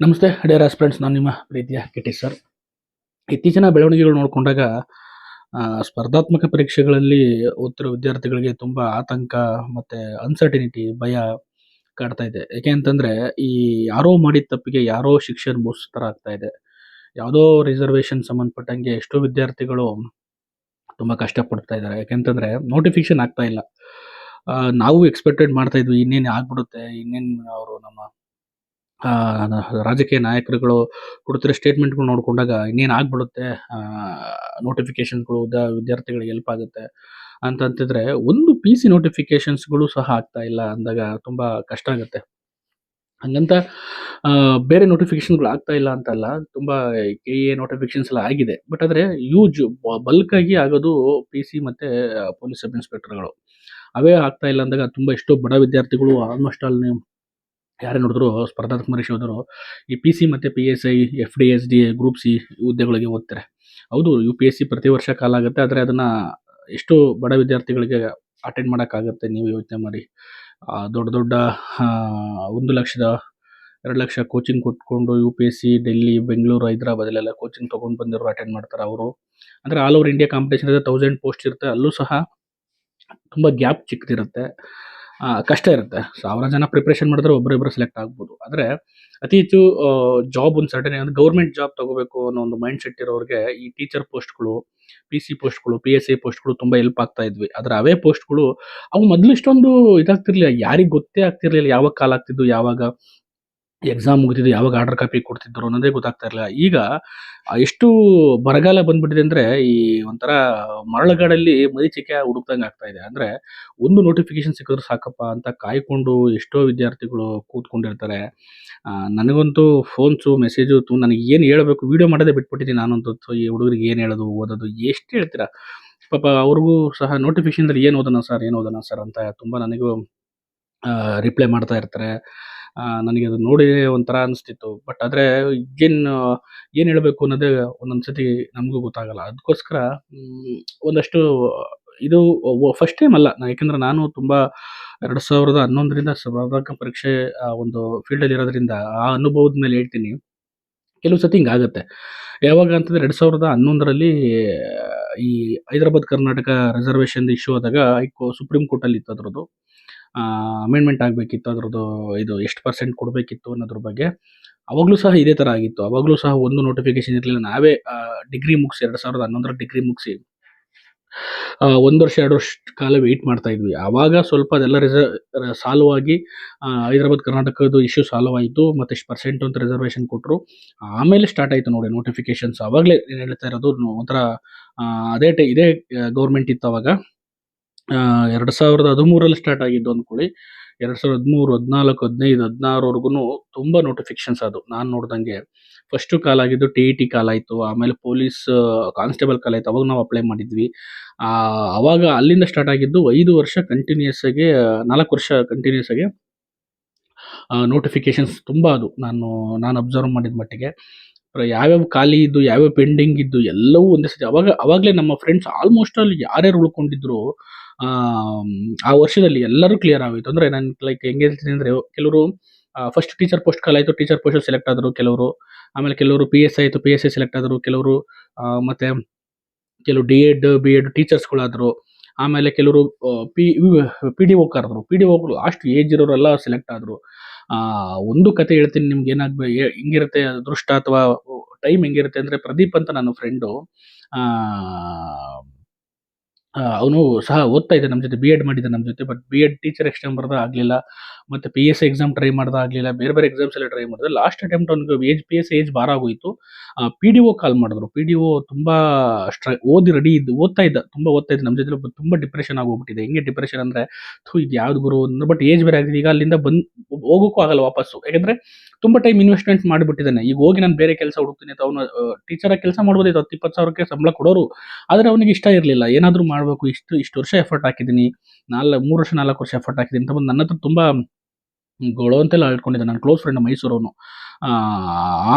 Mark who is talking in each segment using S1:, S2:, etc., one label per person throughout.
S1: ನಮಸ್ತೆ dear aspirants ನಾನು ನಿಮ್ಮ ಪ್ರೀತಿಯ ಕಿಟಿ ಸರ್. ಇತ್ತೀಚಿನ ಬೆಳವಣಿಗೆಗಳು ನೋಡಿಕೊಂಡಾಗ ಸ್ಪರ್ಧಾತ್ಮಕ ಪರೀಕ್ಷೆಗಳಲ್ಲಿ ಉತ್ತರ ವಿದ್ಯಾರ್ಥಿಗಳಿಗೆ ತುಂಬ ಆತಂಕ ಮತ್ತು ಅನ್ಸರ್ಟಿನಿಟಿ ಭಯ ಕಾಡ್ತಾ ಇದೆ. ಯಾಕೆ ಅಂತಂದರೆ, ಈ ಯಾರೋ ಮಾಡಿದ ತಪ್ಪಿಗೆ ಯಾರೋ ಶಿಕ್ಷೆ ಅನುಭವಿಸ್ತಾರ ಆಗ್ತಾ ಇದೆ. ಯಾವುದೋ ರಿಸರ್ವೇಷನ್ ಸಂಬಂಧಪಟ್ಟಂಗೆ ಎಷ್ಟೋ ವಿದ್ಯಾರ್ಥಿಗಳು ತುಂಬ ಕಷ್ಟಪಡ್ತಾ ಇದ್ದಾರೆ. ಯಾಕೆಂತಂದರೆ ನೋಟಿಫಿಕೇಶನ್ ಆಗ್ತಾ ಇಲ್ಲ. ನಾವು ಎಕ್ಸ್ಪೆಕ್ಟೆಡ್ ಮಾಡ್ತಾಯಿದ್ವಿ ಇನ್ನೇನು ಆಗ್ಬಿಡುತ್ತೆ, ಇನ್ನೇನು ಅವರು ನಮ್ಮ ರಾಜಕೀಯ ನಾಯಕರುಗಳು ಕೊಡ್ತಿರೋ ಸ್ಟೇಟ್ಮೆಂಟ್ಗಳು ನೋಡಿಕೊಂಡಾಗ ಇನ್ನೇನು ಆಗ್ಬಿಡುತ್ತೆ? ನೋಟಿಫಿಕೇಶನ್ಗಳು ವಿದ್ಯಾರ್ಥಿಗಳಿಗೆ ಹೆಲ್ಪ್ ಆಗುತ್ತೆ ಅಂತಂತಿದ್ರೆ ಒಂದು ಪಿ ಸಿ ನೋಟಿಫಿಕೇಶನ್ಸ್ಗಳು ಸಹ ಆಗ್ತಾ ಇಲ್ಲ ಅಂದಾಗ ತುಂಬ ಕಷ್ಟ ಆಗುತ್ತೆ. ಹಂಗಂತ ಬೇರೆ ನೋಟಿಫಿಕೇಶನ್ಗಳು ಆಗ್ತಾ ಇಲ್ಲ ಅಂತಲ್ಲ ತುಂಬ ಕೆ ಎ ನೋಟಿಫಿಕೇಶನ್ಸ್ ಎಲ್ಲ ಆಗಿದೆ. ಬಟ್ ಆದರೆ ಯೂಜ್ ಬಲ್ಕಾಗಿ ಆಗಿ ಆಗೋದು ಪಿ ಸಿ ಮತ್ತು ಪೊಲೀಸ್ ಸಬ್ ಇನ್ಸ್ಪೆಕ್ಟರ್ಗಳು ಅವೇ ಆಗ್ತಾ ಇಲ್ಲ ಅಂದಾಗ ತುಂಬ ಎಷ್ಟೋ ಬಡ ವಿದ್ಯಾರ್ಥಿಗಳು ಆಲ್ಮೋಸ್ಟ್ ಆಲ್ ನೀವು ಯಾರೇ ನೋಡಿದ್ರು ಸ್ಪರ್ಧಾತ್ಮಕ ಹೋದರು ಈ ಪಿ ಸಿ ಮತ್ತು P S I F D S D group C ಹುದ್ದೆಗಳಿಗೆ ಓದ್ತಾರೆ ಹೌದು ಯು ಪಿ ಎಸ್ ಸಿ ಪ್ರತಿ ವರ್ಷ ಕಾಲ ಆಗುತ್ತೆ, ಆದರೆ ಅದನ್ನು ಎಷ್ಟು ಬಡ ವಿದ್ಯಾರ್ಥಿಗಳಿಗೆ ಅಟೆಂಡ್ ಮಾಡೋಕ್ಕಾಗುತ್ತೆ ನೀವು ಯೋಚನೆ ಮಾಡಿ. ದೊಡ್ಡ ದೊಡ್ಡ ಒಂದು ಲಕ್ಷದ ಎರಡು ಲಕ್ಷ ಕೋಚಿಂಗ್ ಕೊಟ್ಕೊಂಡು U P S C Delhi Bengaluru ಹೈದರಾಬಾದಲ್ಲೆಲ್ಲ coaching ತೊಗೊಂಡು ಬಂದಿರೋ ಅಟೆಂಡ್ ಮಾಡ್ತಾರೆ ಅವರು. ಅಂದರೆ ಆಲ್ ಓವರ್ ಇಂಡಿಯಾ ಕಾಂಪಿಟೇಷನ್ ಇದೆ ತೌಸಂಡ್ ಪೋಸ್ಟ್ ಇರುತ್ತೆ, ಅಲ್ಲೂ ಸಹ ತುಂಬ ಗ್ಯಾಪ್ ಚಿಕ್ಕದಿರುತ್ತೆ. ಕಷ್ಟ ಇರುತ್ತೆ. ಸಾವಿರ ಜನ ಪ್ರಿಪ್ರೇಷನ್ ಮಾಡಿದ್ರೆ ಒಬ್ಬರಿಬ್ಬರು ಸೆಲೆಕ್ಟ್ ಆಗ್ಬೋದು. ಆದರೆ, ಅತಿ ಹೆಚ್ಚು ಜಾಬ್ ಒಂದು ಸರ್ಟನ್ ಅಂದರೆ ಗೌರ್ಮೆಂಟ್ ಜಾಬ್ ತಗೋಬೇಕು ಅನ್ನೋ ಒಂದು ಮೈಂಡ್ ಸೆಟ್ ಇರೋರಿಗೆ ಈ ಟೀಚರ್ ಪೋಸ್ಟ್ಗಳು ಪಿ ಸಿ ಪೋಸ್ಟ್ಗಳು ಪಿ ಎಸ್ ಸಿ ಪೋಸ್ಟ್ಗಳು ತುಂಬ ಹೆಲ್ಪ್ ಆಗ್ತಾ ಇದ್ವಿ. ಆದರೆ ಅವೇ ಪೋಸ್ಟ್ಗಳು ಅವು ಮೊದಲು ಇಷ್ಟೊಂದು ಇದಾಗ್ತಿರ್ಲಿಲ್ಲ. ಯಾರಿಗೆ ಗೊತ್ತೇ ಆಗ್ತಿರ್ಲಿಲ್ಲ ಯಾವಾಗ ಕಾಲ ಆಗ್ತಿದ್ದು, ಯಾವಾಗ ಎಕ್ಸಾಮ್ ಮುಗಿದಿದ್ದು ಯಾವಾಗ ಆರ್ಡರ್ ಕಾಪಿ ಕೊಡ್ತಿದ್ರು ಅನ್ನೋದೇ ಗೊತ್ತಾಗ್ತಾ ಇರಲಿಲ್ಲ. ಈಗ ಎಷ್ಟು ಬರಗಾಲ ಬಂದ್ಬಿಟ್ಟಿದೆ ಅಂದರೆ ಈ ಒಂಥರ ಮರಳುಗಾಡಲ್ಲಿ ಮರೀಚಿಕೆ ಹುಡುಕ್ದಂಗೆ ಆಗ್ತಾ ಇದೆ. ಅಂದರೆ ಒಂದು ನೋಟಿಫಿಕೇಶನ್ ಸಿಕ್ಕಿದ್ರೆ ಸಾಕಪ್ಪ ಅಂತ ಕಾಯ್ಕೊಂಡು ಎಷ್ಟೋ ವಿದ್ಯಾರ್ಥಿಗಳು ಕೂತ್ಕೊಂಡಿರ್ತಾರೆ. ನನಗಂತೂ ಫೋನ್ಸು ಮೆಸೇಜು ತು ನನಗೆ ಏನು ಹೇಳಬೇಕು ವೀಡಿಯೋ ಮಾಡೋದೇ ಬಿಟ್ಬಿಟ್ಟಿದ್ದೀನಿ ನಾನಂತೂ ಈ ಹುಡುಗರಿಗೆ ಏನು ಹೇಳೋದು, ಓದೋದು, ಎಷ್ಟು ಹೇಳ್ತೀರಾ? ಪಾಪ ಅವ್ರಿಗೂ ಸಹ ನೋಟಿಫಿಕೇಶನ್ದಲ್ಲಿ ಏನು ಓದೋಣ ಸರ್, ಏನು ಓದೋಣ ಸರ್ ಅಂತ ತುಂಬ ನನಗೂ ರಿಪ್ಲೈ ಮಾಡ್ತಾ ಇರ್ತಾರೆ. ನನಗೆ ಅದು ನೋಡಿ ಒಂಥರ ಅನಿಸ್ತಿತ್ತು. ಬಟ್ ಆದರೆ ಏನು ಏನು ಹೇಳಬೇಕು ಅನ್ನೋದೇ ಒಂದೊಂದು ಸತಿ ನಮಗೂ ಗೊತ್ತಾಗಲ್ಲ. ಅದಕ್ಕೋಸ್ಕರ ಒಂದಷ್ಟು, ಇದು ಫಸ್ಟ್ ಟೈಮ್ ಅಲ್ಲ. ಯಾಕಂದ್ರೆ ನಾನು ತುಂಬ ಎರಡು ಸಾವಿರದ ಹನ್ನೊಂದರಿಂದ ಸ್ಪರ್ಧಾತ್ಮಕ ಪರೀಕ್ಷೆ ಒಂದು ಫೀಲ್ಡಲ್ಲಿ ಇರೋದ್ರಿಂದ ಆ ಅನುಭವದ ಮೇಲೆ ಹೇಳ್ತೀನಿ. ಕೆಲವು ಸತಿ ಹಿಂಗಾಗತ್ತೆ ಯಾವಾಗ ಅಂತಂದರೆ ಎರಡು ಸಾವಿರದ ಹನ್ನೊಂದರಲ್ಲಿ, ಈ ಹೈದರಾಬಾದ್ ಕರ್ನಾಟಕ ರಿಸರ್ವೇಷನ್ ಇಶ್ಯೂ ಆದಾಗ ಸುಪ್ರೀಂ ಕೋರ್ಟಲ್ಲಿ ಇತ್ತು ಅದ್ರದ್ದು. ಅಮೆಂಡ್ಮೆಂಟ್ ಆಗಬೇಕಿತ್ತು, ಅದರದ್ದು ಇದು ಎಷ್ಟು ಪರ್ಸೆಂಟ್ ಕೊಡಬೇಕಿತ್ತು ಅನ್ನೋದ್ರ ಬಗ್ಗೆ. ಅವಾಗಲೂ ಸಹ ಇದೇ ಥರ ಆಗಿತ್ತು. ಅವಾಗಲೂ ಸಹ ಒಂದು ನೋಟಿಫಿಕೇಶನ್ ಇರಲಿಲ್ಲ. ನಾವೇ ಡಿಗ್ರಿ ಮುಗಿಸಿ, ಎರಡು ಸಾವಿರದ ಹನ್ನೊಂದರ ಡಿಗ್ರಿ ಮುಗಿಸಿ ಒಂದು ವರ್ಷ, ಎರಡು ವರ್ಷ ಕಾಲ ವೆಯ್ಟ್ ಮಾಡ್ತಾ ಇದ್ವಿ. ಆವಾಗ ಸ್ವಲ್ಪ ಅದೆಲ್ಲ ರಿಸರ್ ಸಾಲ್ವ್ ಆಗಿ ಹೈದರಾಬಾದ್, ಕರ್ನಾಟಕದ್ದು ಇಶ್ಯೂ ಸಾಲ್ವ್ ಆಯಿತು ಮತ್ತು ಇಷ್ಟು ಪರ್ಸೆಂಟ್ ಅಂತ ರಿಸರ್ವೇಷನ್ ಕೊಟ್ಟರು ಆಮೇಲೆ ಸ್ಟಾರ್ಟ್ ಆಯಿತು ನೋಡಿ ನೋಟಿಫಿಕೇಶನ್ಸ್ ಅವಾಗಲೇ ಏನು ಹೇಳ್ತಾ ಇರೋದು, ಒಂಥರ ಅದೇ ಟೈ, ಇದೇ ಗೌರ್ಮೆಂಟ್ ಇತ್ತು ಅವಾಗ. ಎರಡು ಸಾವಿರದ ಹದಿಮೂರಲ್ಲಿ ಸ್ಟಾರ್ಟ್ ಆಗಿದ್ದು ಅಂದ್ಕೊಳ್ಳಿ. ಎರಡು ಸಾವಿರದ ಹದಿಮೂರು, ಹದಿನಾಲ್ಕು, ಹದಿನೈದು ಹದಿನಾರವರೆಗೂ ತುಂಬ ನೋಟಿಫಿಕೇಶನ್ಸ್ ಅದು. ನಾನು ನೋಡ್ದಂಗೆ ಫಸ್ಟು ಕಾಲ್ ಆಗಿದ್ದು ಟಿ ಇ ಟಿ ಕಾಲ್ ಆಯಿತು. ಆಮೇಲೆ ಪೊಲೀಸ್ ಕಾನ್ಸ್ಟೇಬಲ್ ಕಾಲ್ ಆಯಿತು. ಅವಾಗ ನಾವು ಅಪ್ಲೈ ಮಾಡಿದ್ವಿ. ಆವಾಗ ಅಲ್ಲಿಂದ ಸ್ಟಾರ್ಟ್ ಆಗಿದ್ದು ಐದು ವರ್ಷ ಕಂಟಿನ್ಯೂಸ್ ಆಗಿ ನಾಲ್ಕು ವರ್ಷ ಕಂಟಿನ್ಯೂಸ್ ಆಗಿ ನೋಟಿಫಿಕೇಷನ್ಸ್ ತುಂಬ ಅದು. ನಾನು ನಾನು ಅಬ್ಸರ್ವ್ ಮಾಡಿದ ಮಟ್ಟಿಗೆ. ಯಾವ್ಯಾವ ಖಾಲಿ ಇದ್ದು, ಯಾವ್ಯಾವ ಪೆಂಡಿಂಗ್ ಇದ್ದು ಎಲ್ಲವೂ ಒಂದೇ ಸತಿ. ಅವಾಗ, ಅವಾಗಲೇ ನಮ್ಮ ಫ್ರೆಂಡ್ಸ್ ಆಲ್ಮೋಸ್ಟ್ ಅಲ್ಲಿ ಯಾರ್ಯಾರು ಉಳ್ಕೊಂಡಿದ್ರು ಆ ವರ್ಷದಲ್ಲಿ ಎಲ್ಲರೂ ಕ್ಲಿಯರ್ ಆಗೋಯ್ತು. ಅಂದರೆ ನಾನು ಲೈಕ್ ಹೆಂಗೆ ಹೇಳ್ತೀನಿ ಅಂದರೆ ಕೆಲವರು ಫಸ್ಟ್ ಟೀಚರ್ ಪೋಸ್ಟ್ ಕಾಲ್ ಆಯಿತು ಟೀಚರ್ ಪೋಸ್ಟ್ ಸೆಲೆಕ್ಟ್ ಆದರು ಕೆಲವರು. ಆಮೇಲೆ ಕೆಲವರು ಪಿ ಎಸ್ ಆಯಿತು ಪಿ ಎಸ್ ಐ ಸೆಲೆಕ್ಟ್ ಆದರು ಕೆಲವರು ಮತ್ತು ಕೆಲವು ಡಿ ಎಡ್ ಬಿ ಎಡ್ ಟೀಚರ್ಸ್ಗಳಾದರು ಆಮೇಲೆ ಕೆಲವರು ಪಿ ಪಿ ಡಿ ಒ ಕರೆದ್ರು. ಪಿ ಡಿ ಒಗಳು ಅಷ್ಟು ಏಜ್ ಇರೋರೆಲ್ಲ ಸೆಲೆಕ್ಟ್ ಆದರು. ಒಂದು ಕತೆ ಹೇಳ್ತೀನಿ ನಿಮ್ಗೆ ಏನಾಗ್ಬೇ ಹೆಂಗಿರುತ್ತೆ ಅದೃಷ್ಟ ಅಥವಾ ಟೈಮ್ ಹೆಂಗಿರುತ್ತೆ ಅಂದರೆ ಪ್ರದೀಪ್ ಅಂತ ನನ್ನ ಫ್ರೆಂಡು ಅವನು ಸಹ ಓದ್ತಾ ಇದ್ದ ನಮ್ಮ ಜೊತೆ ಬಿ ಎಡ್ ಮಾಡಿದ್ದ ನಮ್ಮ ಜೊತೆ but B Ed teacher exam ಬರ್ದ ಆಗಲಿಲ್ಲ. ಮತ್ತು ಪಿ ಎಸ್ ಎಕ್ಸಾಮ್ ಟ್ರೈ ಮಾಡ್ದಾಗಲಿಲ್ಲ ಬೇರೆ ಬೇರೆ ಎಕ್ಸಾಮ್ಸ್ ಎಲ್ಲ ಟ್ರೈ ಮಾಡಿದೆ. ಲಾಸ್ಟ್ ಅಟೆಂಪ್ಟ್ ಅವ್ನಿಗೆ ಏಜ್ ಪಿ ಎಸ್ ಏಜ್ ಬಾರ ಆಗೋಯಿತು. ಪಿ ಡಿ ಒ ಕಾಲ್ ಮಾಡಿದ್ರು. ಪಿ ಡಿ ಒ ತುಂಬ ಸ್ಟ್ರ ಓದಿ ರೆಡಿ ಇದ್ದು, ಓದ್ತಾ ಇದ್ದ, ತುಂಬ ಓದ್ತಾ ಇದ್ದ. ನಮ್ಮ ಜೊತೆ ತುಂಬ ಡಿಪ್ರೆಷನ್ ಆಗೋಗ್ಬಿಟ್ಟಿದೆ. ಹೆಂಗೆ ಡಿಪ್ರೆಷನ್ ಅಂದರೆ, ಥೂ, ಇದು ಯಾವ್ದು ಗುರು? ಅಂದ್ರೆ ಬಟ್ ಏಜ್ ಬೇರೆ ಆಗಿದೆ. ಈಗ ಅಲ್ಲಿಂದ ಬಂದು, ಹೋಗೋಕ್ಕೂ ಆಗಲ್ಲ ವಾಪಸ್ಸು. ಯಾಕಂದರೆ ತುಂಬ ಟೈಮ್ ಇನ್ವೆಸ್ಟ್ಮೆಂಟ್ ಮಾಡಿಬಿಟ್ಟಿದ್ದಾನೆ. ಈಗ ಹೋಗಿ ನಾನು ಬೇರೆ ಕೆಲಸ ಹುಡುಕ್ತೀನಿ ಅಂತ ಅವನು ಟೀಚರಾಗಿ ಕೆಲಸ ಮಾಡ್ಬೋದಿತ್ತು ಹತ್ತು ಇಪ್ಪತ್ತು ಸಾವಿರಕ್ಕೆ ಸಂಬಳ ಕೊಡೋರು. ಆದರೆ ಅವನಿಗೆ ಇಷ್ಟ ಇರಲಿಲ್ಲ. ಏನಾದರೂ ಮಾಡಬೇಕು. ಇಷ್ಟು ಇಷ್ಟು ವರ್ಷ ಎಫರ್ಟ್ ಹಾಕಿದ್ದೀನಿ. ನಾಲ್ಕು ಮೂರು ವರ್ಷ ನಾಲ್ಕು ವರ್ಷ ಎಫರ್ಟ್ ಹಾಕಿದೆ. ಅಂತ ಬಂದು ನನ್ನ ಹತ್ರ ತುಂಬ ಗೋಳು ಅಂತೆಲ್ಲ ಹೇಳ್ಕೊಂಡಿದ್ದೆ ನನ್ನ ಕ್ಲೋಸ್ ಫ್ರೆಂಡ್ ಮೈಸೂರವನು.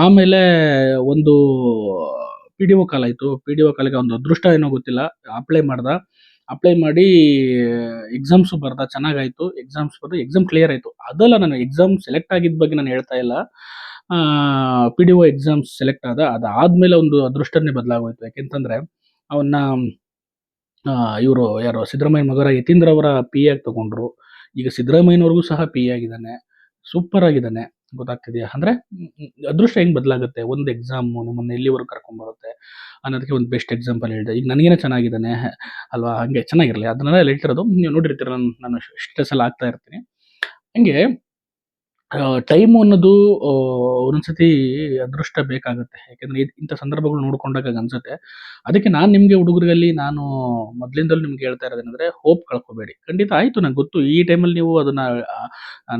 S1: ಆಮೇಲೆ ಒಂದು ಪಿ ಡಿ ಒ ಕಾಲ್ ಆಯಿತು. ಪಿ ಡಿ ಒ ಕಾಲಿಗೆ ಒಂದು ಅದೃಷ್ಟ ಏನೋ ಗೊತ್ತಿಲ್ಲ. ಅಪ್ಲೈ ಮಾಡ್ದ. ಅಪ್ಲೈ ಮಾಡಿ ಎಕ್ಸಾಮ್ಸು ಬರ್ದ, ಚೆನ್ನಾಗಾಯಿತು. ಎಕ್ಸಾಮ್ಸ್ ಬರ್ದು ಎಕ್ಸಾಮ್ ಕ್ಲಿಯರ್ ಆಯಿತು. ಅದಲ್ಲ ನಾನು ಎಕ್ಸಾಮ್ ಸೆಲೆಕ್ಟ್ ಆಗಿದ್ದ ಬಗ್ಗೆ ನಾನು ಹೇಳ್ತಾ ಇಲ್ಲ. P D O exams select ಆದ. ಅದಾದಮೇಲೆ ಒಂದು ಅದೃಷ್ಟನೇ ಬದಲಾಗೋಯ್ತು. ಯಾಕೆಂತಂದರೆ, ಅವನ್ನ ಇವರು ಯಾರು ಸಿದ್ದರಾಮಯ್ಯ ಮಗರ ಯತೀಂದ್ರ ಅವರ ಪಿ ಆಗಿ ತಗೊಂಡ್ರು. ಈಗ ಸಿದ್ದರಾಮಯ್ಯನವ್ರಿಗೂ ಸಹ ಪಿ ಆಗಿದ್ದಾನೆ. ಸೂಪರ್ ಆಗಿದ್ದಾನೆ. ಗೊತ್ತಾಗ್ತಿದೆಯಾ? ಅಂದ್ರೆ ಅದೃಷ್ಟ ಹೆಂಗೆ ಬದಲಾಗುತ್ತೆ? ಒಂದು ಎಕ್ಸಾಮು ನಿಮ್ಮನ್ನು ಎಲ್ಲಿವರೆಗೂ ಕರ್ಕೊಂಬರುತ್ತೆ ಅನ್ನೋದಕ್ಕೆ ಒಂದು ಬೆಸ್ಟ್ ಎಕ್ಸಾಂಪಲ್ ಹೇಳಿದೆ. ಈಗ ನನಗೇನೆ ಚೆನ್ನಾಗಿದ್ದಾನೆ. ಅಲ್ವಾ? ಹಾಗೆ ಚೆನ್ನಾಗಿರಲಿ. ಅದನ್ನೆಲ್ಲ ಹೇಳ್ತಿರೋದು. ನೀವು ನೋಡಿರ್ತೀರ, ನಾನು ಸ್ಟೇಟಸ್ ಎಲ್ಲ ಆಗ್ತಾ ಇರ್ತೀನಿ. ಹಂಗೆ ಟೈಮು ಅನ್ನೋದು ಒಂದೊಂದ್ಸತಿ ಅದೃಷ್ಟ ಬೇಕಾಗುತ್ತೆ. ಯಾಕಂದ್ರೆ ಇಂಥ ಸಂದರ್ಭಗಳು ನೋಡ್ಕೊಂಡಾಗ ಅನ್ಸುತ್ತೆ. ಅದಕ್ಕೆ ನಾನು ನಿಮಗೆ ಹುಡುಗರಲ್ಲಿ ನಾನು ಮೊದಲಿಂದಲೂ ನಿಮ್ಗೆ ಹೇಳ್ತಾ ಇರೋದೇನೆಂದ್ರೆ ಹೋಪ್ ಕಳ್ಕೊಬೇಡಿ. ಖಂಡಿತ ಆಯಿತು ನಂಗೆ ಗೊತ್ತು. ಈ ಟೈಮಲ್ಲಿ ನೀವು ಅದನ್ನ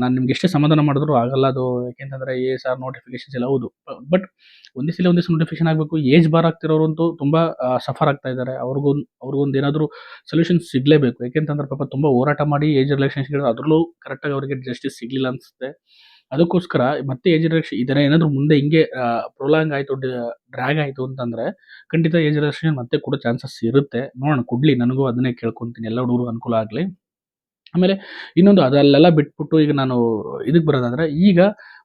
S1: ನಾನು ನಿಮ್ಗೆ ಎಷ್ಟೇ ಸಮಾಧಾನ ಮಾಡಿದ್ರು ಆಗಲ್ಲ ಅದು. ಯಾಕೆಂತಂದ್ರೆ ಎ ಆರ್ ನೋಟಿಫಿಕೇಶನ್ಸ್ ಎಲ್ಲ ಹೌದು. ಬಟ್ ಒಂದೇ ಸಲ ಒಂದೇ ನೋಟಿಫಿಕೇಶನ್ ಆಗಬೇಕು ಏಜ್ ಬಾರ್ ಆಗ್ತಿರೋರಂತೂ ತುಂಬಾ ಸಫರ್ ಆಗ್ತಾ ಇದ್ದಾರೆ ಅವ್ರಿಗೂ ಅವ್ರಿಗೊಂದು ಏನಾದರೂ ಸೊಲ್ಯೂಷನ್ ಸಿಗಲೇಬೇಕು. ಯಾಕೆಂತಂದ್ರೆ ಪಾಪ ತುಂಬಾ ಹೋರಾಟ ಮಾಡಿ ಏಜ್ ರಿಲೇಷನ್ಶಿಪ್ ಅದ್ರಲ್ಲೂ ಕರೆಕ್ಟಾಗಿ ಅವರಿಗೆ ಜಸ್ಟಿಸ್ ಸಿಗ್ಲಿಲ್ಲ ಅನ್ಸುತ್ತೆ. ಅದಕ್ಕೋಸ್ಕರ ಮತ್ತೆ ಏಜ್ ರಿಡಕ್ಷನ್ ಇದನ್ನ ಏನಾದರೂ ಮುಂದೆ ಹಿಂಗೆ ಪ್ರೊಲಾಂಗ್ ಆಯಿತು ಡ್ರ್ಯಾಗ್ ಆಯಿತು ಅಂತಂದ್ರೆ ಖಂಡಿತ ಏಜ್ ರಿಡಕ್ಷನ್ ಮತ್ತೆ ಕೊಡೋ ಚಾನ್ಸಸ್ ಇರುತ್ತೆ. ನೋಡೋಣ, ಕೊಡ್ಲಿ, ನನಗೂ ಅದನ್ನೇ ಕೇಳ್ಕೊತೀನಿ. ಎಲ್ಲ ಹುಡುಗರು ಅನುಕೂಲ ಆಗಲಿ. ಆಮೇಲೆ ಇನ್ನೊಂದು ಅದಲ್ಲೆಲ್ಲ ಬಿಟ್ಬಿಟ್ಟು ಈಗ ನಾನು ಇದಕ್ಕೆ ಬರೋದಾದ್ರೆ, ಈಗ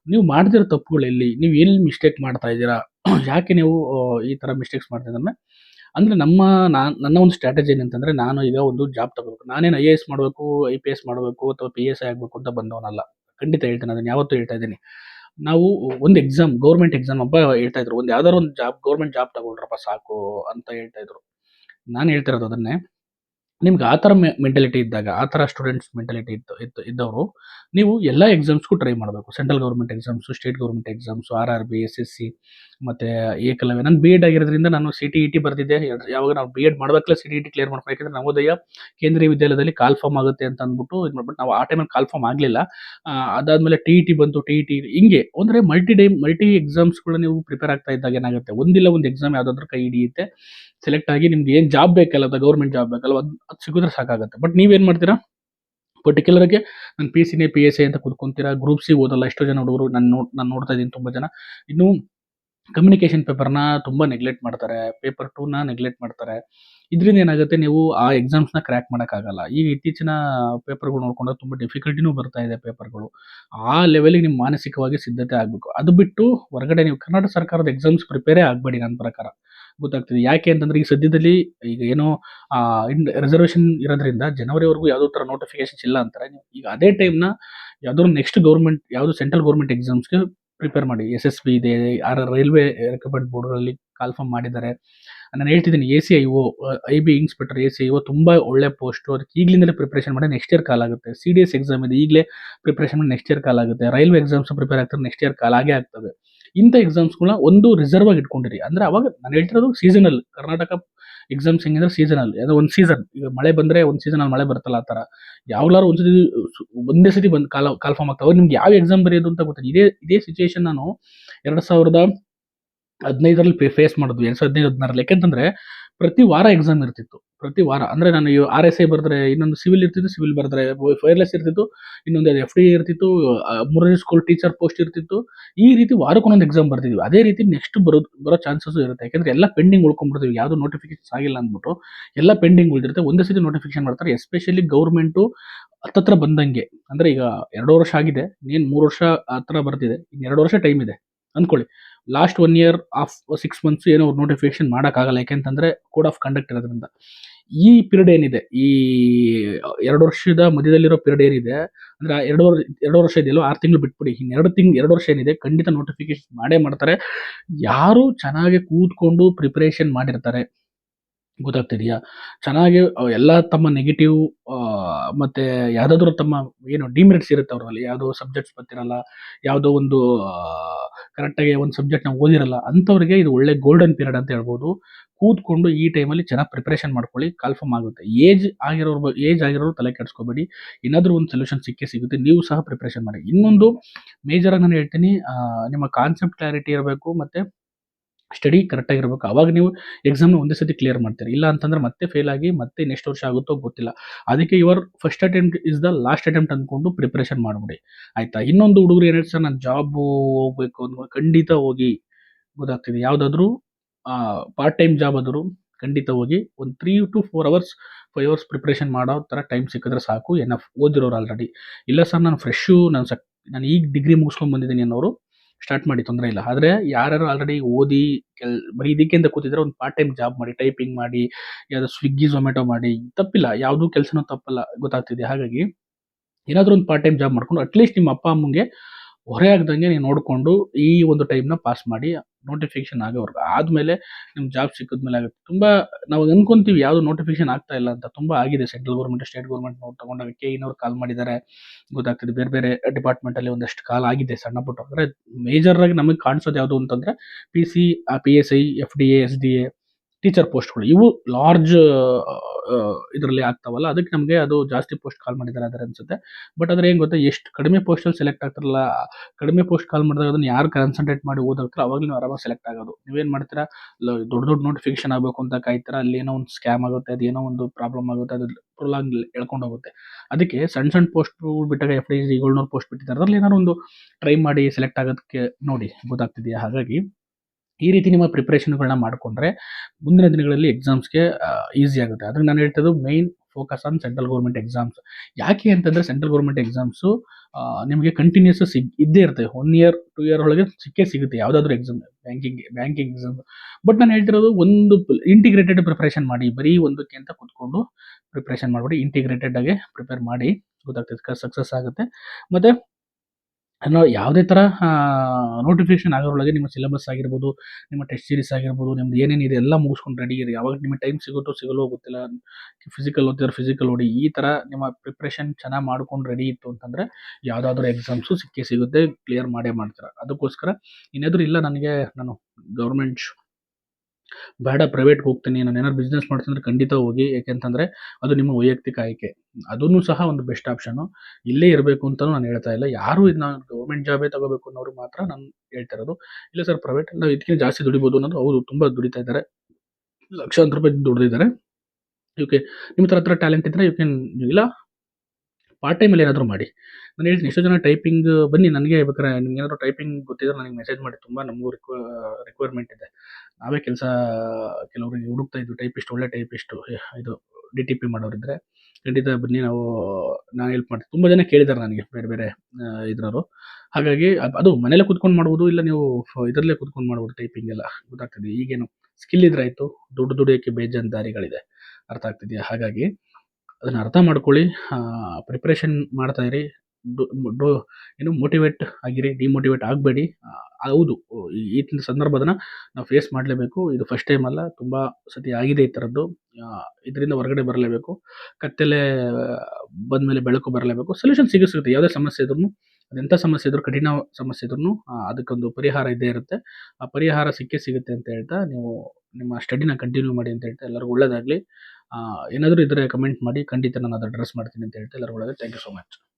S1: ನೀವು ಮಾಡ್ತಿರೋ ತಪ್ಪುಗಳು ಎಲ್ಲಿ ನೀವು ಎಲ್ಲಿ ಮಿಸ್ಟೇಕ್ ಮಾಡ್ತಾ ಇದ್ದೀರಾ? ಯಾಕೆ ನೀವು ಈ ಥರ ಮಿಸ್ಟೇಕ್ಸ್ ಮಾಡ್ತಿದ್ರೆ ಅಂದರೆ ನಮ್ಮ ನಾನು ನನ್ನ ಒಂದು ಸ್ಟ್ರಾಟಜಿ ಏನಂತಂದರೆ ನಾನು ಈಗ ಒಂದು ಜಾಬ್ ತಗೋಬೇಕು. ನಾನೇನು ಐ ಎ ಎಸ್ ಮಾಡಬೇಕು ಐ ಪಿ ಎಸ್ ಮಾಡಬೇಕು ಅಥವಾ ಪಿ ಎಸ್ ಐ ಆಗಬೇಕು ಅಂತ ಬಂದವನಲ್ಲ. ಖಂಡಿತ ಹೇಳ್ತೇನೆ, ಅದನ್ನು ಯಾವತ್ತೂ ಹೇಳ್ತಾ ಇದ್ದೀನಿ. ನಾವು ಒಂದು ಎಕ್ಸಾಮ್ ಗೌರ್ಮೆಂಟ್ ಎಕ್ಸಾಮ್ ಅಪ್ಪ ಹೇಳ್ತಾ ಇದ್ರು, ಒಂದು ಯಾವ್ದಾದ್ರು ಒಂದು ಜಾಬ್ ಗೌರ್ಮೆಂಟ್ ಜಾಬ್ ತಗೊಂಡ್ರಪ್ಪ ಸಾಕು ಅಂತ ಹೇಳ್ತಾ ಇದ್ರು. ನಾನು ಹೇಳ್ತಿರೋದು ಅದನ್ನೇ ನಿಮ್ಗೆ ಆ ಥರ ಮೆಂಟಾಲಿಟಿ ಇದ್ದಾಗ, ಆ ಥರ ಸ್ಟೂಡೆಂಟ್ಸ್ ಮೆಂಟಾಲಿಟಿ ಇತ್ತು ಇತ್ತು ಇದ್ದವರು, ನೀವು ಎಲ್ಲ ಎಕ್ಸಾಮ್ಸ್ಗೂ ಟ್ರೈ ಮಾಡಬೇಕು. Central government exams state government exams R R B S S C ಮತ್ತು ಏಕಲವ್ಯ. ನಾನು ಬಿ ಎಡ್ ಆಗಿರೋದ್ರಿಂದ ನಾನು ಸಿ ಟಿ ಇ ಟಿ ಬರೆದಿದ್ದೆ. ಯಾವಾಗ ನಾವು ಬಿ ಎಡ್ ಮಾಡಬೇಕಲ್ಲ C T E T clear ಮಾಡ್ಬೇಕು. ಯಾಕಂದರೆ ನವೋದಯ ಕೇಂದ್ರೀಯ ವಿದ್ಯಾಲಯದಲ್ಲಿ ಕಾಲ್ ಫಾರ್ಮ್ ಆಗುತ್ತೆ ಅಂತ ಅಂದ್ಬಿಟ್ಟು ಇದು ಮಾಡ್ಬಿಟ್ಟು ನಾವು ಆ ಟೈಮಲ್ಲಿ ಕಾಲ್ ಫಾರ್ಮ್ ಆಗಲಿಲ್ಲ. ಅದಾದಮೇಲೆ ಟಿ ಇ ಟಿ ಬಂತು. ಟಿ ಇ ಟಿ ಹಿಂಗೆ ಅಂದರೆ ಮಲ್ಟಿ ಡೇ ಮಲ್ಟಿ ಎಕ್ಸಾಮ್ಸ್ಗಳು ನೀವು ಪ್ರಿಪೇರ್ ಆಗ್ತಾ ಇದ್ದಾಗ ಏನಾಗುತ್ತೆ? ಒಂದಿಲ್ಲ ಒಂದು ಎಕ್ಸಾಮ್ ಯಾವುದಾದ್ರೂ ಕೈ ಹಿಡಿಯುತ್ತೆ. ಸೆಲೆಕ್ಟ್ ಆಗಿ ನಿಮ್ಗೆ ಏನು ಜಾಬ್ ಬೇಕಲ್ಲ ಗೌರ್ಮೆಂಟ್ ಜಾಬ್ ಬೇಕಲ್ಲ ಅದು ಸಾಕಾಗುತ್ತೆ. ಬಟ್ ನೀವೇನು ಮಾಡ್ತೀರಾ? ಪರ್ಟಿಕ್ಯುಲರ್ಗೆ ನಾನು ಪಿ ಸಿನೇ ಪಿ ಎಸ್ ಐ ಅಂತ ಕೂತ್ಕೊಂತೀರಾ? ಗ್ರೂಪ್ ಸಿ ಓದಲ್ಲ, ಎಷ್ಟೋ ಜನ ಹುಡುಗರು ನಾನು ನೋಡ್, ನಾನು ನೋಡ್ತಾ ಇದ್ದೀನಿ ತುಂಬ ಜನ. ಇನ್ನು ಕಮ್ಯುನಿಕೇಷನ್ ಪೇಪರ್ನ ತುಂಬ ನೆಗ್ಲೆಕ್ಟ್ ಮಾಡ್ತಾರೆ. ಪೇಪರ್ ಟೂನ ನೆಗ್ಲೆಕ್ಟ್ ಮಾಡ್ತಾರೆ. ಇದರಿಂದ ಏನಾಗುತ್ತೆ, ನೀವು ಆ ಎಕ್ಸಾಮ್ಸ್ನ ಕ್ರ್ಯಾಕ್ ಮಾಡೋಕ್ಕಾಗಲ್ಲ. ಈಗ ಇತ್ತೀಚಿನ ಪೇಪರ್ಗಳು ನೋಡ್ಕೊಂಡ್ರೆ ತುಂಬ ಡಿಫಿಕಲ್ಟಿನೂ ಬರ್ತಾ ಇದೆ ಪೇಪರ್ಗಳು ಆ ಲೆವೆಲಿಗೆ ನಿಮ್ಮ ಮಾನಸಿಕವಾಗಿ ಸಿದ್ಧತೆ ಆಗಬೇಕು. ಅದು ಬಿಟ್ಟು ಹೊರಗಡೆ ನೀವು ಕರ್ನಾಟಕ ಸರ್ಕಾರದ ಎಕ್ಸಾಮ್ಸ್ ಪ್ರಿಪೇರೇ ಆಗಬೇಡಿ ನನ್ನ ಪ್ರಕಾರ. ಗೊತ್ತಾಗ್ತದೆ. ಯಾಕೆ ಅಂತಂದ್ರೆ ಈ ಸದ್ಯದಲ್ಲಿ ಈಗ ಏನೋ ರಿಸರ್ವೇಷನ್ ಇರೋದ್ರಿಂದ ಜನವರಿವರೆಗೂ ಯಾವುದೋ ಥರ ನೋಟಿಫಿಕೇಶನ್ಸ್ ಇಲ್ಲ ಅಂತಾರೆ. ಈಗ ಅದೇ ಟೈಮ್ನ ಯಾವುದೋ ನೆಕ್ಸ್ಟ್ ಗೌರ್ಮೆಂಟ್ ಯಾವುದು ಸೆಂಟ್ರಲ್ ಗೌರ್ಮೆಂಟ್ ಎಕ್ಸಾಮ್ಸ್ಗೆ ಪ್ರಿಪೇರ್ ಮಾಡಿ. ಎಸ್ ಎಸ್ ಬಿ ಇದೆ, ಆರ್ ರೈಲ್ವೆ ರೆಕಮೆಂಡ್ ಬೋರ್ಡ್ಗಳಲ್ಲಿ ಕಾಲ್ಫಾರ್ಮ್ ಮಾಡಿದ್ದಾರೆ. ನಾನು ಹೇಳ್ತಿದ್ದೀನಿ A C I O I B inspector A C I O ತುಂಬ ಒಳ್ಳೆ ಪೋಸ್ಟು ಅದಕ್ಕೆ ಈಗಲಿಂದಲೇ ಪ್ರಿಪ್ರೇಷನ್ ಮಾಡಿ ನೆಕ್ಸ್ಟ್ ಇಯರ್ ಕಾಲಾಗುತ್ತೆ ಸಿ ಡಿ ಎಸ್ ಎಕ್ಸಾಮ್ ಇದೆ, ಈಗಲೇ ಪ್ರಿಪ್ರೇಷನ್ ಮಾಡಿ ನೆಕ್ಸ್ಟ್ ಇಯರ್ ಕಾಲಾಗುತ್ತೆ ರೈಲ್ವೆ ಎಕ್ಸಾಮ್ಸ್ ಪ್ರಿಪೇರ್ ಆಗ್ತಾರೆ ನೆಕ್ಸ್ಟ್ ಇಯರ್ ಕಾಲ್ ಆಗೇ ಆಗ್ತವೆ ಇಂಥ ಎಕ್ಸಾಮ್ಸ್ಗಳನ್ನ ಒಂದು ರಿಸರ್ವ್ ಆಗಿ ಇಟ್ಕೊಂಡಿರಿ. ಅಂದ್ರೆ ಅವಾಗ ನಾನು ಹೇಳ್ತಿರೋದು ಸೀಸನಲ್ ಕರ್ನಾಟಕ ಎಕ್ಸಾಮ್ಸ್ ಹೆಂಗಂದ್ರೆ ಸೀಸನಲ್ ಯಾವುದೋ ಒಂದು ಸೀಸನ್ ಈಗ ಮಳೆ ಬಂದರೆ ಒಂದು ಸೀಸನಲ್ಲಿ ಮಳೆ ಬರುತ್ತಲ್ಲ ಆ ಥರ ಯಾವ್ಲಾರು ಒಂದು ಸತಿ, ಒಂದೇ ಸತಿ ಬಂದು ಕಾಲ ಕಾಲ್ಫಾರ್ಮ್ ಆಗ್ತವೆ. ನಿಮ್ಗೆ ಯಾವ ಎಕ್ಸಾಮ್ ಬರೆಯೋದು ಅಂತ ಗೊತ್ತಿಲ್ಲ. ಇದೇ ಇದೇ ಸಿಚುವೇಶನ್ ನಾನು ಎರಡು ಸಾವಿರದ ಹದಿನೈದರಲ್ಲಿ ಫೇಸ್ ಮಾಡಿದ್ವಿ. ಎರಡು ಸಾವಿರದ ಹದಿನೈದು ಹದಿನಾರಲ್ಲಿ ಯಾಕೆಂತಂದ್ರೆ ಪ್ರತಿ ವಾರ ಎಕ್ಸಾಮ್ ಇರ್ತಿತ್ತು. ಪ್ರತಿ ವಾರ. ಅಂದ್ರೆ ನಾನು ಆರ್ ಎಸ್ ಐ ಬರೆದ್ರೆ ಇನ್ನೊಂದು ಸಿವಿಲ್ ಇರ್ತಿತ್ತು ಸಿವಿಲ್ ಬರೆದ್ರೆ ಫೈರ್ಲೆಸ್ ಇರ್ತಿತ್ತು, ಇನ್ನೊಂದು ಎಫ್ ಡಿ ಇರ್ತಿತ್ತು ಮೂರನೇ ಸ್ಕೂಲ್ ಟೀಚರ್ ಪೋಸ್ಟ್ ಇರ್ತಿತ್ತು. ಈ ರೀತಿ ವಾರಕ್ಕೊಂದೊಂದು ಎಕ್ಸಾಮ್ ಬರ್ತಿದ್ವಿ. ಅದೇ ರೀತಿ ನೆಕ್ಸ್ಟ್ ಬರೋದು ಬರೋ ಚಾನ್ಸಸ್ ಇರುತ್ತೆ. ಯಾಕೆಂದರೆ ಎಲ್ಲ ಪೆಂಡಿಂಗ್ ಉಳ್ಕೊಂಡ್ಬಿಡ್ತೀವಿ. ಯಾವುದು ನೋಟಿಫಿಕೇಶನ್ ಆಗಿಲ್ಲ ಅಂದ್ಬಿಟ್ಟು ಎಲ್ಲ ಪೆಂಡಿಂಗ್ ಉಳಿದಿರುತ್ತೆ. ಒಂದೇ ಸತಿ ನೋಟಿಫಿಕೇಶನ್ ಮಾಡ್ತಾರೆ. ಎಸ್ಪೆಷಲಿ ಗೌರ್ಮೆಂಟು ಹತ್ತತ್ರ ಬಂದಂಗೆ. ಅಂದ್ರೆ ಈಗ ಎರಡು ವರ್ಷ ಆಗಿದೆ. ಇನ್ನೇನು ಮೂರು ವರ್ಷ ಹತ್ರ ಬರ್ತಿದೆ. ಇನ್ನು ಎರಡು ವರ್ಷ ಟೈಮ್ ಇದೆ. ಅಂದ್ಕೊಳ್ಳಿ. Last one year of six months ಏನೋ ನೋಟಿಫಿಕೇಶನ್ ಮಾಡೋಕ್ಕಾಗಲ್ಲ. ಯಾಕೆಂತಂದ್ರೆ ಕೋಡ್ ಆಫ್ ಕಂಡಕ್ಟ್ ಇರೋದ್ರಿಂದ. ಈ ಪಿರಿಯಡ್ ಏನಿದೆ? ಈ ಎರಡು ವರ್ಷದ ಮಧ್ಯದಲ್ಲಿರೋ ಪಿರಿಯಡ್ ಏನಿದೆ? ಅಂದ್ರೆ ಎರಡು ಎರಡು ವರ್ಷ ಇದೆಯಲ್ಲೋ, ಆರು ತಿಂಗಳು ಬಿಟ್ಬಿಡಿ. ಇನ್ನು ಎರಡು ತಿಂಗ್, ಎರಡು ವರ್ಷ ಏನಿದೆ, ಖಂಡಿತ ನೋಟಿಫಿಕೇಶನ್ ಮಾಡೇ ಮಾಡ್ತಾರೆ. ಯಾರು ಚೆನ್ನಾಗಿ ಕೂತ್ಕೊಂಡು ಪ್ರಿಪರೇಷನ್ ಮಾಡಿರ್ತಾರೆ. ಗೊತ್ತಾಗ್ತಿದೆಯಾ? ಚೆನ್ನಾಗಿ ಎಲ್ಲ ತಮ್ಮ ನೆಗೆಟಿವ್ ಮತ್ತೆ ಯಾವುದಾದ್ರೂ ತಮ್ಮ, ಏನು ಡಿಮೆರಿಟ್ಸ್ ಇರುತ್ತೆ ಅವರಲ್ಲಿ, ಯಾವುದೋ ಸಬ್ಜೆಕ್ಟ್ಸ್ ಬರ್ತಿರಲ್ಲ, ಯಾವುದೋ ಒಂದು ಕರೆಕ್ಟಾಗಿ ಒಂದು ಸಬ್ಜೆಕ್ಟ್ನ ಓದಿರಲ್ಲ, ಅಂಥವ್ರಿಗೆ ಇದು ಒಳ್ಳೆ ಗೋಲ್ಡನ್ ಪೀರಿಯಡ್ ಅಂತ ಹೇಳ್ಬೋದು. ಕೂತ್ಕೊಂಡು ಈ ಟೈಮಲ್ಲಿ ಚೆನ್ನಾಗಿ ಪ್ರಿಪ್ರೇಷನ್ ಮಾಡ್ಕೊಳ್ಳಿ ಕಾಲ್ಫಾರ್ಮ್ ಆಗುತ್ತೆ. ಏಜ್ ಆಗಿರೋರು ಏಜ್ ಆಗಿರೋರು ತಲೆ ಕೆಡಿಸ್ಕೋಬೇಡಿ, ಏನಾದರೂ ಒಂದು ಸೊಲ್ಯೂಷನ್ ಸಿಕ್ಕೇ ಸಿಗುತ್ತೆ, ನೀವು ಸಹ ಪ್ರಿಪ್ರೇಷನ್ ಮಾಡಿ. ಇನ್ನೊಂದು ಮೇಜರಾಗಿ ನಾನು ಹೇಳ್ತೀನಿ ನಿಮ್ಮ ಕಾನ್ಸೆಪ್ಟ್ ಕ್ಲಾರಿಟಿ ಇರಬೇಕು, ಮತ್ತು ಸ್ಟಡಿ ಕರೆಕ್ಟಾಗಿರ್ಬೇಕು ಅವಾಗ ನೀವು ಎಕ್ಸಾಮ್ನ ಒಂದೇ ಸತಿ ಕ್ಲಿಯರ್ ಮಾಡ್ತೀರಿ. ಇಲ್ಲ ಅಂತಂದ್ರೆ ಮತ್ತೆ ಫೇಲ್ ಆಗಿ ಮತ್ತೆ ನೆಕ್ಸ್ಟ್ ವರ್ಷ ಆಗುತ್ತೋ ಗೊತ್ತಿಲ್ಲ. ಅದಕ್ಕೆ your first attempt is the last attempt ಅಂದ್ಕೊಂಡು ಪ್ರಿಪ್ರೇಷನ್ ಮಾಡಿಬಿಡಿ. ಆಯಿತಾ? ಇನ್ನೊಂದು ಹುಡುಗರು ಏನು ಸರ್, ನಾನು ಜಾಬ್ ಹೋಗ್ಬೇಕು ಅಂದ್ಕೊಂಡು ಖಂಡಿತ ಹೋಗಿ ಗೊತ್ತಾಗ್ತಿದೆ. ಯಾವುದಾದ್ರೂ ಪಾರ್ಟ್ ಟೈಮ್ ಜಾಬ್ ಆದರೂ ಖಂಡಿತ ಹೋಗಿ ಒಂದು three two four hours five hours preparation ಮಾಡೋ ಥರ ಟೈಮ್ ಸಿಕ್ಕಿದ್ರೆ ಸಾಕು. ಎನಫ್ ಓದಿರೋರು ಆಲ್ರೆಡಿ ಇಲ್ಲ, ಸರ್, ನಾನು ಫ್ರೆಶ್ಶು ನಾನು ಸಕ್, ನಾನು ಈಗ ಡಿಗ್ರಿ ಮುಗಿಸ್ಕೊಂಡು ಬಂದಿದ್ದೀನಿ ಅನ್ನೋರು ಸ್ಟಾರ್ಟ್ ಮಾಡಿ ತೊಂದರೆ ಇಲ್ಲ. ಆದರೆ ಯಾರ್ಯಾರು ಆಲ್ರೆಡಿ ಓದಿ ಕೆಲ್, ಬರೀ ಇದಕ್ಕಿಂತ ಕೂತಿದ್ರೆ ಒಂದು ಪಾರ್ಟ್ ಟೈಮ್ ಜಾಬ್ ಮಾಡಿ ಟೈಪಿಂಗ್ ಮಾಡಿ, ಯಾವುದೋ ಸ್ವಿಗ್ಗಿ ಝೊಮ್ಯಾಟೊ ಮಾಡಿ, ತಪ್ಪಿಲ್ಲ. ಯಾವುದೂ ಕೆಲಸನೂ ತಪ್ಪಲ್ಲ. ಗೊತ್ತಾಗ್ತಿದೆ. ಹಾಗಾಗಿ ಏನಾದರೂ ಒಂದು ಪಾರ್ಟ್ ಟೈಮ್ ಜಾಬ್ ಮಾಡ್ಕೊಂಡು ಅಟ್ಲೀಸ್ಟ್ ನಿಮ್ಮ ಅಪ್ಪ, ಅಮ್ಮಂಗೆ ಹೊರೆ ಆಗ್ದಂಗೆ ನೀವು ನೋಡಿಕೊಂಡು ಈ ಒಂದು ಟೈಮ್ನ ಪಾಸ್ ಮಾಡಿ ನೋಟಿಫಿಕೇಶನ್ ಆಗೋವರೆಗೂ. ಆದಮೇಲೆ ನಿಮ್ಗೆ ಜಾಬ್ ಸಿಕ್ಕಿದ್ಮೇಲೆ ಆಗುತ್ತೆ. ತುಂಬ ನಾವು ಅನ್ಕೊಂತೀವಿ ಯಾವುದು ನೋಟಿಫಿಕೇಶನ್ ಆಗ್ತಾ ಇಲ್ಲ ಅಂತ. ತುಂಬ ಆಗಿದೆ. ಸೆಂಟ್ರಲ್ ಗೌರ್ಮೆಂಟ್ ಸ್ಟೇಟ್ ಗೌರ್ಮೆಂಟ್ ನಾವು ತಗೊಂಡಾಗ ಕೆ ಇನ್ನವ್ರು ಕಾಲ್ ಮಾಡಿದ್ದಾರೆ. ಗೊತ್ತಾಗ್ತದೆ ಬೇರೆ ಬೇರೆ ಡಿಪಾರ್ಟ್ಮೆಂಟಲ್ಲಿ ಒಂದಷ್ಟು ಕಾಲ್ ಆಗಿದೆ ಸಣ್ಣ ಪುಟ್ಟ. ಅಂದರೆ ಮೇಜರಾಗಿ ನಮಗೆ ಕಾಣಿಸೋದು ಯಾವುದು ಅಂತಂದರೆ P C P S I F D A S D A teacher ಪೋಸ್ಟ್ಗಳು ಇವು ಲಾರ್ಜ್ ಇದರಲ್ಲಿ ಆಗ್ತಾವಲ್ಲ, ಅದಕ್ಕೆ ನಮಗೆ ಅದು ಜಾಸ್ತಿ ಪೋಸ್ಟ್ ಕಾಲ್ ಮಾಡಿದ್ದಾರೆ ಅದರ ಅನ್ಸುತ್ತೆ. ಬಟ್ ಆದರೆ ಏನು ಗೊತ್ತಾ, ಎಷ್ಟು ಕಡಿಮೆ ಪೋಸ್ಟಲ್ಲಿ ಸೆಲೆಕ್ಟ್ ಆಗ್ತಾರಲ್ಲ, ಕಡಿಮೆ ಪೋಸ್ಟ್ ಕಾಲ್ ಮಾಡಿದಾಗ ಅದನ್ನು ಯಾರು ಕಾನ್ಸಂಟ್ರೇಟ್ ಮಾಡಿ ಓದಾಗ್ತಾರೋ ಅವಾಗ ನೀವು ಆರಾಮಾಗಿ ಸೆಲೆಕ್ಟ್ ಆಗೋದು. ನೀವೇನು ಮಾಡ್ತೀರಾ ದೊಡ್ಡ ದೊಡ್ಡ ನೋಟಿಫಿಕೇಶನ್ ಆಗಬೇಕು ಅಂತ ಕಾಯ್ತೀರಾ, ಅಲ್ಲಿ ಏನೋ ಒಂದು ಸ್ಕ್ಯಾಮ್ ಆಗುತ್ತೆ, ಅದು ಏನೋ ಒಂದು ಪ್ರಾಬ್ಲಮ್ ಆಗುತ್ತೆ ಅದು ಪ್ರೊಲಾಂಗ್ ಎಳ್ಕೊಂಡು ಹೋಗುತ್ತೆ. ಅದಕ್ಕೆ ಸಣ್ಣ ಸಣ್ಣ ಪೋಸ್ಟ್ ಬಿಟ್ಟಾಗ ಎಫ್ ಡಿ ಏಳ್ನೂರು ಪೋಸ್ಟ್ ಬಿಟ್ಟಿದ್ದಾರೆ ಅದರಲ್ಲಿ ಏನಾದ್ರು ಒಂದು ಟ್ರೈ ಮಾಡಿ ಸೆಲೆಕ್ಟ್ ಆಗೋದಕ್ಕೆ ನೋಡಿ, ಗೊತ್ತಾಗ್ತಿದೆಯಾ? ಹಾಗಾಗಿ ಈ ರೀತಿ ನಿಮ್ಮ ಪ್ರಿಪ್ರೇಷನ್ಗಳನ್ನ ಮಾಡಿಕೊಂಡ್ರೆ ಮುಂದಿನ ದಿನಗಳಲ್ಲಿ ಎಕ್ಸಾಮ್ಸ್ಗೆ ಈಸಿ ಆಗುತ್ತೆ. ಅದಕ್ಕೆ ನಾನು ಹೇಳ್ತಿದ್ದು main focus on central government exams ಯಾಕೆ ಅಂತಂದರೆ ಸೆಂಟ್ರಲ್ ಗೌರ್ಮೆಂಟ್ ಎಕ್ಸಾಮ್ಸು ನಿಮಗೆ ಕಂಟಿನ್ಯೂಸ್ ಸಿಗ್, ಇದ್ದೇ ಇರುತ್ತೆ. ಒನ್ ಇಯರ್ ಟು ಇಯರ್ ಒಳಗೆ ಸಿಕ್ಕೇ ಸಿಗುತ್ತೆ. ಯಾವುದಾದ್ರೂ exam banking banking exam but ನಾನು ಹೇಳ್ತಿರೋದು ಒಂದು ಇಂಟಿಗ್ರೇಟೆಡ್ ಪ್ರಿಪ್ರೇಷನ್ ಮಾಡಿ. ಬರೀ ಒಂದಕ್ಕೆ ಅಂತ ಕೂತ್ಕೊಂಡು ಪ್ರಿಪ್ರೇಷನ್ ಮಾಡಿಬಿಡಿ. ಇಂಟಿಗ್ರೇಟೆಡ್ ಆಗಿ ಪ್ರಿಪೇರ್ ಮಾಡಿ. ಗೊತ್ತಾಗ್ತದೆ ಸಕ್ಸಸ್ ಆಗುತ್ತೆ. ಮತ್ತು ನಾವು ಯಾವುದೇ ಥರ ನೋಟಿಫಿಕೇಶನ್ ಆಗೋರೊಳಗೆ ನಿಮ್ಮ ಸಿಲೆಬಸ್ ಆಗಿರ್ಬೋದು, ನಿಮ್ಮ ಟೆಸ್ಟ್ ಸೀರೀಸ್ ಆಗಿರ್ಬೋದು, ನಿಮ್ದು ಏನೇನಿದೆ ಎಲ್ಲ ಮುಗಿಸ್ಕೊಂಡು ರೆಡಿ ಇರಿ. ಯಾವಾಗ ನಿಮಗೆ ಟೈಮ್ ಸಿಗುತ್ತೋ ಸಿಗಲೋ ಗೊತ್ತಿಲ್ಲ. ಫಿಸಿಕಲ್ ಓದ್ತಿದ್ರೆ ಫಿಸಿಕಲ್ ಓಡಿ ಈ ಥರ ನಿಮ್ಮ ಪ್ರಿಪ್ರೇಷನ್ ಚೆನ್ನಾಗಿ ಮಾಡ್ಕೊಂಡು ರೆಡಿ ಇತ್ತು ಅಂತಂದರೆ ಯಾವುದಾದ್ರೂ ಎಕ್ಸಾಮ್ಸು ಸಿಕ್ಕೇ ಸಿಗುತ್ತೆ. ಕ್ಲಿಯರ್ ಮಾಡೇ ಮಾಡ್ತಾರೆ. ಅದಕ್ಕೋಸ್ಕರ ಏನಾದರೂ ಇಲ್ಲ ನನಗೆ, ನಾನು ಗೌರ್ಮೆಂಟ್ ಬೇಡ ಪ್ರೈವೇಟ್ಗೆ ಹೋಗ್ತೀನಿ, ನಾನು ಏನಾದ್ರು ಬಿಸ್ನೆಸ್ ಮಾಡ್ತೀನಿ ಅಂದ್ರೆ ಖಂಡಿತ ಹೋಗಿ ಏಕೆಂತಂದರೆ ಅದು ನಿಮ್ಮ ವೈಯಕ್ತಿಕ ಆಯ್ಕೆ. ಅದೂ ಸಹ ಒಂದು ಬೆಸ್ಟ್ ಆಪ್ಷನು ಇಲ್ಲೇ ಇರಬೇಕು ಅಂತಲೂ ನಾನು ಹೇಳ್ತಾ ಇಲ್ಲ. ಯಾರು ಇದು ನಾನು ಗೌರ್ಮೆಂಟ್ ಜಾಬೇ ತಗೋಬೇಕು ಅನ್ನೋರು ಮಾತ್ರ ನಾನು ಹೇಳ್ತಾ ಇರೋದು. ಇಲ್ಲ ಸರ್ ಪ್ರೈವೇಟ್ ನಾವು ಇದಕ್ಕಿಂತ ಜಾಸ್ತಿ ದುಡಿಬೋದು ಅನ್ನೋದು ಹೌದು, ತುಂಬ ದುಡಿತಾ ಇದ್ದಾರೆ. ಲಕ್ಷಾಂತರ ರೂಪಾಯಿ ದುಡಿದಿದ್ದಾರೆ. ಓಕೆ ನಿಮ್ಮ ಹತ್ರ ಹತ್ರ ಟ್ಯಾಲೆಂಟ್ ಇದ್ದರೆ ಯು ಕ್ಯಾನ್ ಇಲ್ಲ ಪಾರ್ಟ್ ಟೈಮಲ್ಲಿ ಏನಾದರೂ ಮಾಡಿ. ನಾನು ಹೇಳ್ತೀನಿ, ಎಷ್ಟೋ ಜನ ಟೈಪಿಂಗ್ ಬನ್ನಿ, ನನಗೆ ಬೇಕಾದ್ರೆ ನಿಮ್ಗೆ ಏನಾದರೂ ಟೈಪಿಂಗ್ ಗೊತ್ತಿದ್ರೆ ನನಗೆ ಮೆಸೇಜ್ ಮಾಡಿ, ತುಂಬ ನಮಗೂ ರಿಕ್ವ ರಿಕ್ವೈರ್ಮೆಂಟ್ ಇದೆ. ನಾವೇ ಕೆಲಸ ಕೆಲವರಿಗೆ ಹುಡುಕ್ತಾ ಇದ್ವಿ ಟೈಪಿಸ್ಟ್ ಒಳ್ಳೆ ಟೈಪಿಸ್ಟು ಇದು ಡಿ ಟಿ ಪಿ ಮಾಡೋರಿದ್ದರೆ ಖಂಡಿತ ಬನ್ನಿ, ನಾವು, ನಾನು ಹೆಲ್ಪ್ ಮಾಡ್ತೀನಿ. ತುಂಬ ಜನ ಕೇಳಿದ್ದಾರೆ ನನಗೆ, ಬೇರೆ ಬೇರೆ ಇದ್ರವರು. ಹಾಗಾಗಿ ಅದ್- ಮನೇಲೆ ಕುತ್ಕೊಂಡು ಮಾಡ್ಬೋದು ಇಲ್ಲ ನೀವು ಇದರಲ್ಲೇ ಕುತ್ಕೊಂಡು ಮಾಡ್ಬೋದು ಟೈಪಿಂಗ್ ಎಲ್ಲ? ಗೊತ್ತಾಗ್ತದೆ. ಈಗೇನು ಸ್ಕಿಲ್ ಇದ್ರೆ ಆಯಿತು, ದುಡ್ಡು ದುಡಿಯೋಕ್ಕೆ ಬೇಜಾನ್ ದಾರಿಗಳಿದೆ. ಅರ್ಥ ಆಗ್ತಿದೆಯಾ? ಹಾಗಾಗಿ ಅದನ್ನು ಅರ್ಥ ಮಾಡ್ಕೊಳ್ಳಿ ಪ್ರಿಪ್ರೇಷನ್ ಮಾಡ್ತಾಯಿರಿ ಡು ಏನು ಮೋಟಿವೇಟ್ ಆಗಿರಿ ಡಿಮೋಟಿವೇಟ್ ಆಗಬೇಡಿ. ಹೌದು ಈ- ಸಂದರ್ಭದನ್ನ ನಾವು ಫೇಸ್ ಮಾಡಲೇಬೇಕು. ಇದು ಫಸ್ಟ್ ಟೈಮ್ ಅಲ್ಲ, ತುಂಬ ಸತಿ ಆಗಿದೆ ಈ ಥರದ್ದು ಇದರಿಂದ ಹೊರಗಡೆ ಬರಲೇಬೇಕು. ಕತ್ತಲೆ, ಬಂದಮೇಲೆ ಬೆಳಕು ಬರಲೇಬೇಕು. ಸೊಲ್ಯೂಷನ್ ಸಿಗೇ, ಸಿಗುತ್ತೆ. ಯಾವುದೇ ಸಮಸ್ಯೆ ಇದ್ರೂ ಅದೆಂಥ ಸಮಸ್ಯೆ ಇದ್ರೂ, ಕಠಿಣ ಸಮಸ್ಯೆ ಇದ್ರೂ ಅದಕ್ಕೊಂದು ಪರಿಹಾರ ಇದ್ದೇ ಇರುತ್ತೆ. ಆ ಪರಿಹಾರ ಸಿಕ್ಕೇ ಸಿಗುತ್ತೆ ಅಂತ ಹೇಳ್ತಾ, ನೀವು ನಿಮ್ಮ ಸ್ಟಡಿನ ಕಂಟಿನ್ಯೂ ಮಾಡಿ ಅಂತ ಹೇಳ್ತಾ, ಎಲ್ಲರಿಗೂ ಒಳ್ಳೆಯದಾಗಲಿ ಏನಾದರೂ ಇದ್ರೆ ಕಮೆಂಟ್ ಮಾಡಿ, ಖಂಡಿತ ನಾನು ಅದು ಅಡ್ರೆಸ್ ಮಾಡ್ತೀನಿ ಅಂತ ಹೇಳ್ತಾ, ಎಲ್ಲರಿಗೂ ಒಳ್ಳೆಯದು ಥ್ಯಾಂಕ್ ಯು ಸೊ ಮಚ್